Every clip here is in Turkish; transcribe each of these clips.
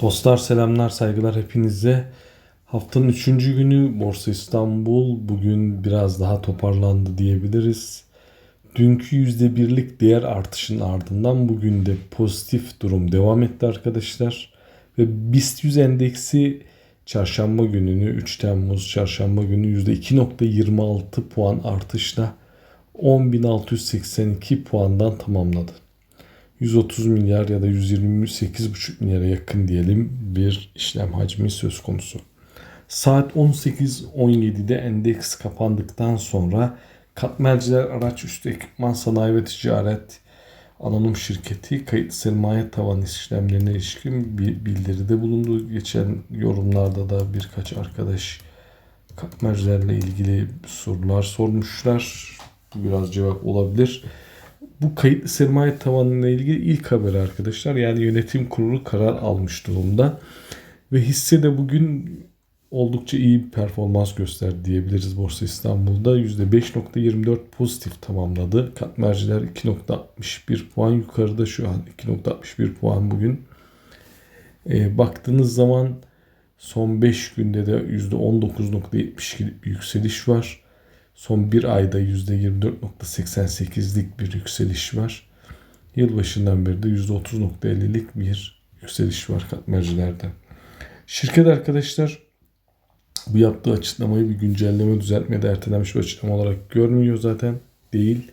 Dostlar selamlar saygılar hepinize. Haftanın 3. günü Borsa İstanbul bugün biraz daha toparlandı diyebiliriz. Dünkü %1'lik değer artışın ardından bugün de pozitif durum devam etti arkadaşlar. Ve BIST 100 endeksi çarşamba gününü 3 Temmuz çarşamba günü %2.26 puan artışla 10.682 puandan tamamladı. 130 milyar ya da 128,5 milyara yakın diyelim bir işlem hacmi söz konusu. Saat 18.17'de endeks kapandıktan sonra Katmerciler Araç Üstü Ekipman Sanayi ve Ticaret Anonim Şirketi kayıt sermaye tavan işlemlerine ilişkin bir bildiride bulundu. Geçen yorumlarda da birkaç arkadaş katmercilerle ilgili sorular sormuşlar. Biraz cevap olabilir. Bu kayıtlı sermaye tavanıyla ilgili ilk haber arkadaşlar. Yani yönetim kurulu karar almış durumda. Ve hisse de bugün oldukça iyi bir performans gösterdi diyebiliriz Borsa İstanbul'da. %5.24 pozitif tamamladı. Katmerciler 2.61 puan yukarıda şu an 2.61 puan bugün. E, baktığınız zaman son 5 günde de %19.72 bir yükseliş var. Son bir ayda %24.88'lik bir yükseliş var. Yılbaşından beri de %30.50'lik bir yükseliş var katmercilerde. Şirket arkadaşlar bu yaptığı açıklamayı bir güncelleme düzeltme de ertelenmiş bir açıklama olarak görmüyor zaten. Değil.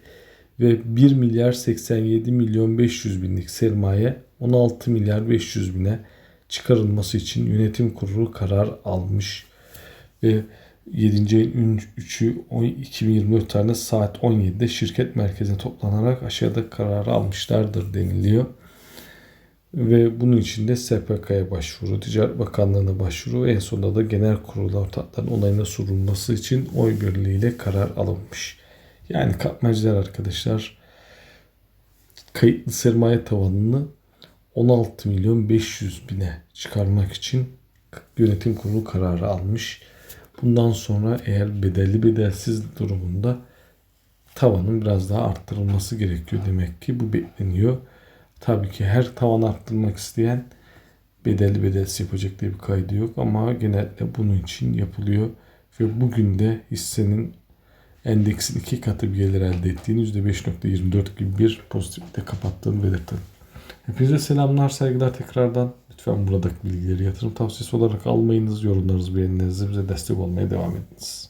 Ve 1 milyar 87 milyon 500 binlik sermaye 16 milyar 500 bine çıkarılması için yönetim kurulu karar almış. Ve 7. ayın 3'ü 2024 tarihinde saat 17'de şirket merkezine toplanarak aşağıda kararı almışlardır deniliyor. Ve bunun için de SPK'ya başvuru, Ticaret Bakanlığı'na başvuru, en sonunda da genel kurul ortakların onayına sunulması için oy birliğiyle karar alınmış. Yani katmerciler arkadaşlar kayıtlı sermaye tavanını 16 milyon 500 bine çıkarmak için yönetim kurulu kararı almış. Bundan sonra eğer bedelli bedelsiz durumunda tavanın biraz daha arttırılması gerekiyor demek ki bu bekleniyor. Tabii ki her tavan arttırmak isteyen bedelli bedelsiz yapacak diye bir kaydı yok ama genellikle bunun için yapılıyor. Ve bugün de hissenin endeksin iki katı bir gelir elde ettiğini %5.24 gibi bir pozitifte kapattığını belirtelim. Hepinize selamlar, saygılar tekrardan. Lütfen buradaki bilgileri yatırım tavsiyesi olarak almayınız. Yorumlarınızı, beğenilerinizi bize destek olmaya devam ediniz.